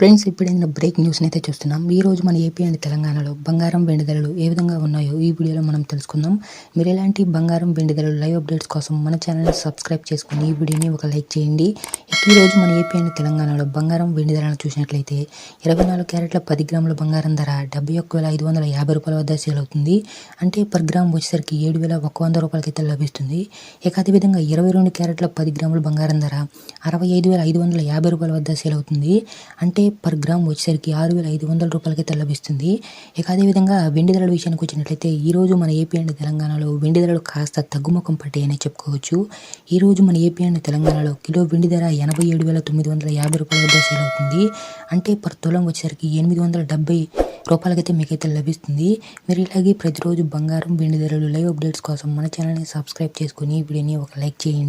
Friends ఇప్పుడైన break న్యూస్ని అయితే చూస్తున్నాం. ఈ రోజు మన ఏపీ అండ్ తెలంగాణలో బంగారం వెండి ధరలు ఏ విధంగా ఉన్నాయో ఈ వీడియోలో మనం తెలుసుకుందాం. మీరు ఎలాంటి బంగారం వెండి ధరలు లైవ్ అప్డేట్స్ కోసం మన ఛానల్ని సబ్స్క్రైబ్ చేసుకుని ఈ వీడియోని ఒక లైక్ చేయండి. ఈ రోజు మన ఏపీ అండ్ తెలంగాణలో బంగారం వెండి ధరలను చూసినట్లయితే ఇరవై నాలుగు క్యారెట్ల పది గ్రాముల బంగారం ధర డెబ్బై ఒక్క వేల ఐదు వందల యాభై రూపాయల వద్ద సేల్ అవుతుంది. అంటే పర్ గ్రామ్ వచ్చేసరికి ఏడు వేల ఒక వంద రూపాయలకైతే లభిస్తుంది. ఇక అదేవిధంగా ఇరవై రెండు క్యారెట్ల పది గ్రాముల బంగారం ధర అరవై ఐదు వేల ఐదు వందల యాభై రూపాయల వద్ద సేల్ అవుతుంది. అంటే పర్ గ్రామ్ వచ్చేసరికి ఆరు వేల ఐదు వందల రూపాయలకైతే లభిస్తుంది. ఇక అదేవిధంగా వెండి ధరల విషయానికి వచ్చినట్లయితే ఈ రోజు మన ఏపీ అండ్ తెలంగాణలో వెండి ధరలు కాస్త తగ్గుముఖం పట్టాయని చెప్పుకోవచ్చు. ఈ రోజు మన ఏపీ అండ్ తెలంగాణలో కిలో వెండి ధర ఎనభై ఏడు వేల తొమ్మిది వందల యాభై రూపాయల వద్ద సేల్ అవుతుంది. అంటే పర్ తులం వచ్చేసరికి ఎనిమిది వందల డెబ్బై రూపాయలకైతే మీకైతే లభిస్తుంది. మీరు ఇలాగే ప్రతిరోజు బంగారం వెండి ధరలు లైవ్ అప్డేట్స్ కోసం మన ఛానల్ని సబ్స్క్రైబ్ చేసుకుని వీడియోని ఒక లైక్ చేయండి.